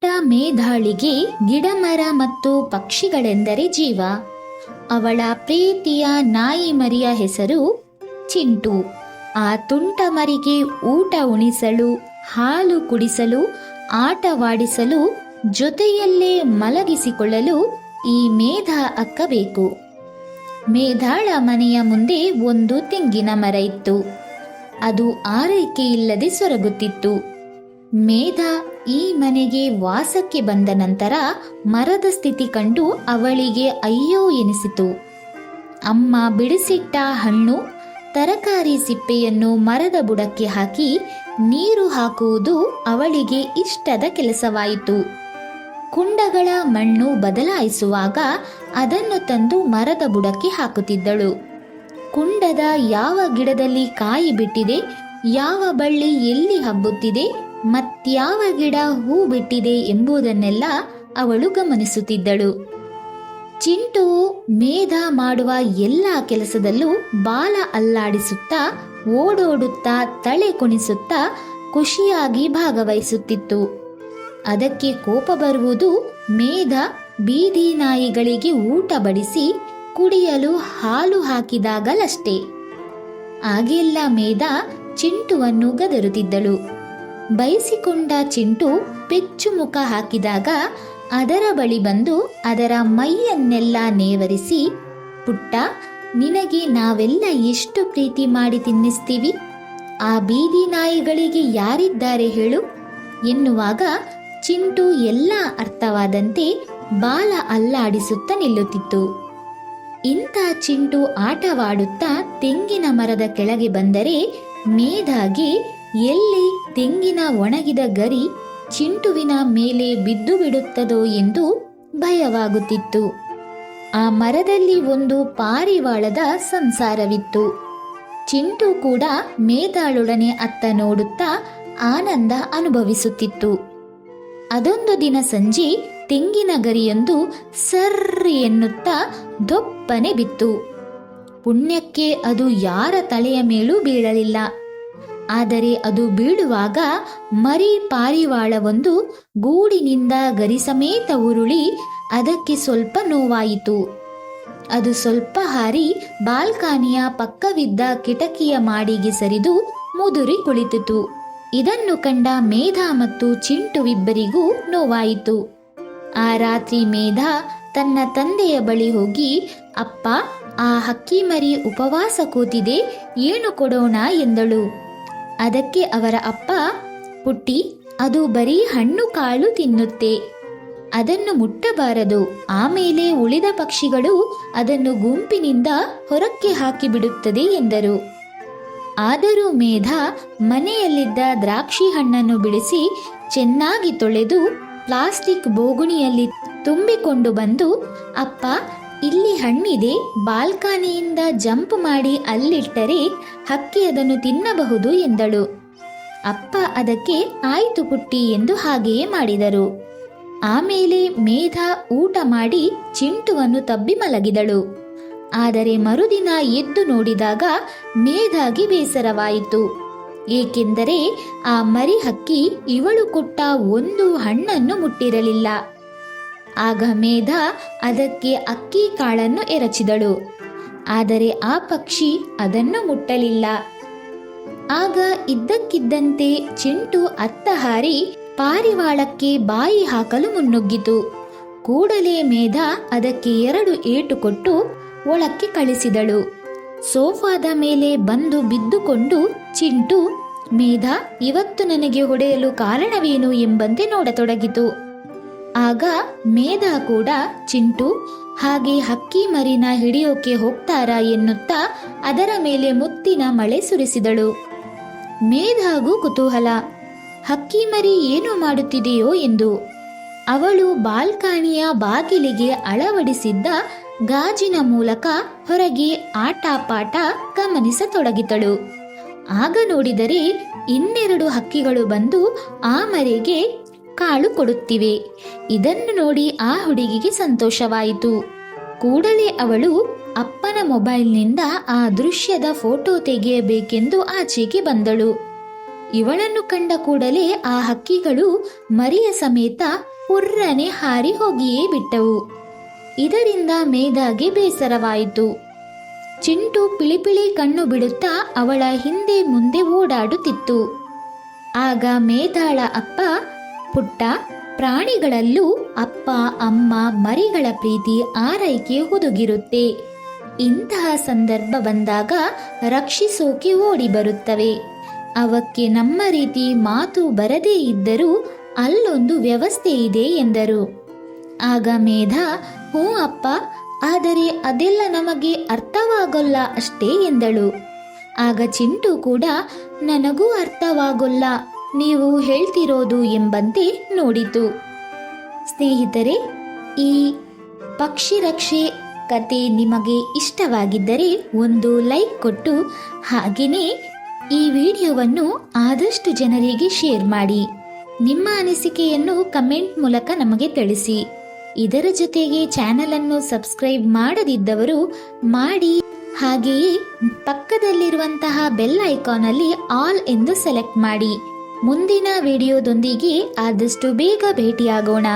ಪುಟ್ಟ ಮೇಧಾಳಿಗೆ ಗಿಡಮರ ಮತ್ತು ಪಕ್ಷಿಗಳೆಂದರೆ ಜೀವ. ಅವಳ ಪ್ರೀತಿಯ ನಾಯಿ ಮರಿಯ ಹೆಸರು ಚಿಂಟು. ಆ ತುಂಟ ಮರಿಗೆ ಊಟ ಉಣಿಸಲು, ಹಾಲು ಕುಡಿಸಲು, ಆಟವಾಡಿಸಲು, ಜೊತೆಯಲ್ಲೇ ಮಲಗಿಸಿಕೊಳ್ಳಲು ಈ ಮೇಧ ಅಕ್ಕ ಬೇಕು. ಮೇಧಾಳ ಮನೆಯ ಮುಂದೆ ಒಂದು ತೆಂಗಿನ ಮರ ಇತ್ತು. ಅದು ಆರೈಕೆ ಇಲ್ಲದೆ ಸೊರಗುತ್ತಿತ್ತು. ಮೇಧ ಈ ಮನೆಗೆ ವಾಸಕ್ಕೆ ಬಂದ ನಂತರ ಮರದ ಸ್ಥಿತಿ ಕಂಡು ಅವಳಿಗೆ ಅಯ್ಯೋ ಎನಿಸಿತು. ಅಮ್ಮ ಬಿಡಿಸಿಟ್ಟ ಹಣ್ಣು, ತರಕಾರಿ ಸಿಪ್ಪೆಯನ್ನು ಮರದ ಬುಡಕ್ಕೆ ಹಾಕಿ ನೀರು ಹಾಕುವುದು ಅವಳಿಗೆ ಇಷ್ಟದ ಕೆಲಸವಾಯಿತು. ಕುಂಡಗಳ ಮಣ್ಣು ಬದಲಾಯಿಸುವಾಗ ಅದನ್ನು ತಂದು ಮರದ ಬುಡಕ್ಕೆ ಹಾಕುತ್ತಿದ್ದಳು. ಕುಂಡದ ಯಾವ ಗಿಡದಲ್ಲಿ ಕಾಯಿ ಬಿಟ್ಟಿದೆ, ಯಾವ ಬಳ್ಳಿ ಎಲ್ಲಿ ಹಬ್ಬುತ್ತಿದೆ ಮತ್ಯಾವ ಗಿಡ ಹೂ ಬಿಟ್ಟಿದೆ ಎಂಬುದನ್ನೆಲ್ಲ ಅವಳು ಗಮನಿಸುತ್ತಿದ್ದಳು. ಚಿಂಟು ಮೇಧ ಮಾಡುವ ಎಲ್ಲ ಕೆಲಸದಲ್ಲೂ ಬಾಲ ಅಲ್ಲಾಡಿಸುತ್ತಾ ಓಡೋಡುತ್ತಾ ತಲೆ ಕುಣಿಸುತ್ತಾ ಖುಷಿಯಾಗಿ ಭಾಗವಹಿಸುತ್ತಿತ್ತು. ಅದಕ್ಕೆ ಕೋಪ ಬರುವುದು ಮೇಧ ಬೀದಿ ನಾಯಿಗಳಿಗೆ ಊಟ ಬಡಿಸಿ ಕುಡಿಯಲು ಹಾಲು ಹಾಕಿದಾಗಲಷ್ಟೇ. ಆಗೆಲ್ಲ ಮೇಧ ಚಿಂಟುವನ್ನು ಗದರುತ್ತಿದ್ದಳು. ಬಯಸಿಕೊಂಡ ಚಿಂಟು ಪೆಚ್ಚು ಮುಖ ಹಾಕಿದಾಗ ಅದರ ಬಳಿ ಬಂದು ಅದರ ಮೈಯನ್ನೆಲ್ಲ ನೇವರಿಸಿ, ಪುಟ್ಟ, ನಿನಗೆ ನಾವೆಲ್ಲ ಎಷ್ಟು ಪ್ರೀತಿ ಮಾಡಿ ತಿನ್ನಿಸ್ತೀವಿ? ಆ ಬೀದಿ ನಾಯಿಗಳಿಗೆ ಯಾರಿದ್ದಾರೆ ಹೇಳು? ಎನ್ನುವಾಗ ಚಿಂಟು ಎಲ್ಲ ಅರ್ಥವಾದಂತೆ ಬಾಲ ಅಲ್ಲಾಡಿಸುತ್ತಾ ನಿಲ್ಲುತ್ತಿತ್ತು. ಇಂಥ ಚಿಂಟು ಆಟವಾಡುತ್ತಾ ತೆಂಗಿನ ಮರದ ಕೆಳಗೆ ಬಂದರೆ ಮೇಧಾಗಿ ಎಲ್ಲಿ ತೆಂಗಿನ ಒಣಗಿದ ಗರಿ ಚಿಂಟುವಿನ ಮೇಲೆ ಬಿದ್ದು ಬಿಡುತ್ತದೋ ಎಂದು ಭಯವಾಗುತ್ತಿತ್ತು. ಆ ಮರದಲ್ಲಿ ಒಂದು ಪಾರಿವಾಳದ ಸಂಸಾರವಿತ್ತು. ಚಿಂಟು ಕೂಡ ಮೇಧಾಳೊಡನೆ ಅತ್ತ ನೋಡುತ್ತಾ ಆನಂದ ಅನುಭವಿಸುತ್ತಿತ್ತು. ಅದೊಂದು ದಿನ ಸಂಜೆ ತೆಂಗಿನ ಗರಿಯೊಂದು ಸರ್ರಿ ಎನ್ನುತ್ತಾ ದೊಪ್ಪನೆ ಬಿತ್ತು. ಪುಣ್ಯಕ್ಕೆ ಅದು ಯಾರ ತಲೆಯ ಮೇಲೂ ಬೀಳಲಿಲ್ಲ. ಆದರೆ ಅದು ಬೀಳುವಾಗ ಮರಿ ಪಾರಿವಾಳವೊಂದು ಗೂಡಿನಿಂದ ಗರಿಸಮೇತ ಉರುಳಿ ಅದಕ್ಕೆ ಸ್ವಲ್ಪ ನೋವಾಯಿತು. ಅದು ಸ್ವಲ್ಪ ಹಾರಿ ಬಾಲ್ಕಾನಿಯ ಪಕ್ಕವಿದ್ದ ಕಿಟಕಿಯ ಮಾಡಿಗೆ ಸರಿದು ಮುದುರಿ ಕುಳಿತಿತು. ಇದನ್ನು ಕಂಡ ಮೇಧ ಮತ್ತು ಚಿಂಟುವಿಬ್ಬರಿಗೂ ನೋವಾಯಿತು. ಆ ರಾತ್ರಿ ಮೇಧ ತನ್ನ ತಂದೆಯ ಬಳಿ ಹೋಗಿ, ಅಪ್ಪ, ಆ ಹಕ್ಕಿ ಮರಿ ಉಪವಾಸ ಕೂತಿದೆ, ಏನು ಕೊಡೋಣ? ಎಂದಳು. ಅದಕ್ಕೆ ಅವರ ಅಪ್ಪ, ಪುಟ್ಟಿ, ಅದು ಬರೀ ಹಣ್ಣು ಕಾಳು ತಿನ್ನುತ್ತೆ. ಅದನ್ನು ಮುಟ್ಟಬಾರದು. ಆಮೇಲೆ ಉಳಿದ ಪಕ್ಷಿಗಳು ಅದನ್ನು ಗುಂಪಿನಿಂದ ಹೊರಕ್ಕೆ ಹಾಕಿಬಿಡುತ್ತದೆ, ಎಂದರು. ಆದರೂ ಮೇಧ ಮನೆಯಲ್ಲಿದ್ದ ದ್ರಾಕ್ಷಿ ಹಣ್ಣನ್ನು ಬಿಡಿಸಿ ಚೆನ್ನಾಗಿ ತೊಳೆದು ಪ್ಲಾಸ್ಟಿಕ್ ಬೋಗುಣಿಯಲ್ಲಿ ತುಂಬಿಕೊಂಡು ಬಂದು, ಅಪ್ಪ ಇಲ್ಲಿ ಹಣ್ಣಿದೆ, ಬಾಲ್ಕಾನಿಯಿಂದ ಜಂಪ್ ಮಾಡಿ ಅಲ್ಲಿಟ್ಟರೆ ಹಕ್ಕಿ ಅದನ್ನು ತಿನ್ನಬಹುದು ಎಂದಳು. ಅಪ್ಪ ಅದಕ್ಕೆ, ಆಯಿತು ಪುಟ್ಟಿ ಎಂದು ಹಾಗೆಯೇ ಮಾಡಿದರು. ಆಮೇಲೆ ಮೇಧ ಊಟ ಮಾಡಿ ಚಿಂಟುವನ್ನು ತಬ್ಬಿ ಮಲಗಿದಳು. ಆದರೆ ಮರುದಿನ ಎದ್ದು ನೋಡಿದಾಗ ಮೇಧಾಗಿ ಬೇಸರವಾಯಿತು. ಏಕೆಂದರೆ ಆ ಮರಿ ಹಕ್ಕಿ ಇವಳು ಕೊಟ್ಟ ಒಂದು ಹಣ್ಣನ್ನು ಮುಟ್ಟಿರಲಿಲ್ಲ. ಆಗ ಮೇಧ ಅದಕ್ಕೆ ಅಕ್ಕಿ ಕಾಳನ್ನು ಎರಚಿದಳು. ಆದರೆ ಆ ಪಕ್ಷಿ ಅದನ್ನು ಮುಟ್ಟಲಿಲ್ಲ. ಆಗ ಇದ್ದಕ್ಕಿದ್ದಂತೆ ಚಿಂಟು ಅತ್ತ ಹಾರಿ ಪಾರಿವಾಳಕ್ಕೆ ಬಾಯಿ ಹಾಕಲು ಮುನ್ನುಗ್ಗಿತು. ಕೂಡಲೇ ಮೇಧ ಅದಕ್ಕೆ ಎರಡು ಏಟು ಕೊಟ್ಟು ಒಳಕ್ಕೆ ಕಳಿಸಿದಳು. ಸೋಫಾದ ಮೇಲೆ ಬಂದು ಬಿದ್ದುಕೊಂಡು ಚಿಂಟು ಮೇಧ ಇವತ್ತು ನನಗೆ ಹೊಡೆಯಲು ಕಾರಣವೇನು? ಎಂಬಂತೆ ನೋಡತೊಡಗಿತು. ಆಗ ಮೇಧ ಕೂಡ ಚಿಂಟು, ಹಾಗೆ ಹಕ್ಕಿ ಮರಿನ ಹಿಡಿಯೋಕೆ ಹೋಗ್ತಾರಾ ಎನ್ನುತ್ತಾ ಅದರ ಮೇಲೆ ಮುತ್ತಿನ ಮಳೆ ಸುರಿಸಿದಳು. ಮೇಧಾಗೂ ಕುತೂಹಲ, ಹಕ್ಕಿ ಮರಿ ಏನು ಮಾಡುತ್ತಿದೆಯೋ ಎಂದು. ಅವಳು ಬಾಲ್ಕಾಣಿಯ ಬಾಗಿಲಿಗೆ ಅಳವಡಿಸಿದ್ದ ಗಾಜಿನ ಮೂಲಕ ಹೊರಗೆ ಆಟಪಾಟ ಗಮನಿಸತೊಡಗಿದಳು. ಆಗ ನೋಡಿದರೆ ಇನ್ನೆರಡು ಹಕ್ಕಿಗಳು ಬಂದು ಆ ಮರಿಗೆ ಕಾಳು ಕೊಡುತ್ತಿವೆ. ಇದನ್ನು ನೋಡಿ ಆ ಹುಡುಗಿಗೆ ಸಂತೋಷವಾಯಿತು. ಕೂಡಲೇ ಅವಳು ಅಪ್ಪನ ಮೊಬೈಲ್ನಿಂದ ಆ ದೃಶ್ಯದ ಫೋಟೋ ತೆಗೆಯಬೇಕೆಂದು ಆಚೆಗೆ ಬಂದಳು. ಇವಳನ್ನು ಕಂಡ ಕೂಡಲೇ ಆ ಹಕ್ಕಿಗಳು ಮರಿಯ ಸಮೇತ ಉರ್ರನೆ ಹಾರಿ ಹೋಗಿಯೇ ಬಿಟ್ಟವು. ಇದರಿಂದ ಮೇಧಾಗೆ ಬೇಸರವಾಯಿತು. ಚಿಂಟು ಪಿಳಿಪಿಳಿ ಕಣ್ಣು ಬಿಡುತ್ತಾ ಅವಳ ಹಿಂದೆ ಮುಂದೆ ಓಡಾಡುತ್ತಿತ್ತು. ಆಗ ಮೇಧಾಳ ಅಪ್ಪ ಪುಟ್ಟ ಪ್ರಾಣಿಗಳಲ್ಲೂ ಅಪ್ಪ, ಅಮ್ಮ, ಮರಿಗಳ ಪ್ರೀತಿ ಆರೈಕೆ ಹುದುಗಿರುತ್ತೆ. ಇಂತಹ ಸಂದರ್ಭ ಬಂದಾಗ ರಕ್ಷಿಸೋಕೆ ಓಡಿ ಬರುತ್ತವೆ. ಅವಕ್ಕೆ ನಮ್ಮ ರೀತಿ ಮಾತು ಬರದೇ ಇದ್ದರೂ ಅಲ್ಲೊಂದು ವ್ಯವಸ್ಥೆ ಇದೆ ಎಂದರು. ಆಗ ಮೇಧ, ಹ್ಞೂ ಅಪ್ಪ, ಆದರೆ ಅದೆಲ್ಲ ನಮಗೆ ಅರ್ಥವಾಗೋಲ್ಲ ಅಷ್ಟೇ ಎಂದಳು. ಆಗ ಚಿಂಟು ಕೂಡ, ನನಗೂ ಅರ್ಥವಾಗೋಲ್ಲ. ನೀವು ಹೇಳ್ತಿರೋದು ಎಂಬಂತೆ ನೋಡಿತು. ಸ್ನೇಹಿತರೆ, ಈ ಪಕ್ಷಿ ರಕ್ಷೆ ಕತೆ ನಿಮಗೆ ಇಷ್ಟವಾಗಿದ್ದರೆ ಒಂದು ಲೈಕ್ ಕೊಟ್ಟು ಹಾಗೆಯೇ ಈ ವಿಡಿಯೋವನ್ನು ಆದಷ್ಟು ಜನರಿಗೆ ಶೇರ್ ಮಾಡಿ. ನಿಮ್ಮ ಅನಿಸಿಕೆಯನ್ನು ಕಮೆಂಟ್ ಮೂಲಕ ನಮಗೆ ತಿಳಿಸಿ. ಇದರ ಜೊತೆಗೆ ಚಾನಲನ್ನು ಸಬ್ಸ್ಕ್ರೈಬ್ ಮಾಡದಿದ್ದವರು ಮಾಡಿ. ಹಾಗೆಯೇ ಪಕ್ಕದಲ್ಲಿರುವಂತಹ ಬೆಲ್ ಐಕಾನ್ ಅಲ್ಲಿ ಆಲ್ ಎಂದು ಸೆಲೆಕ್ಟ್ ಮಾಡಿ. ಮುಂದಿನ ವಿಡಿಯೋದೊಂದಿಗೆ ಆದಷ್ಟು ಬೇಗ ಭೇಟಿಯಾಗೋಣ.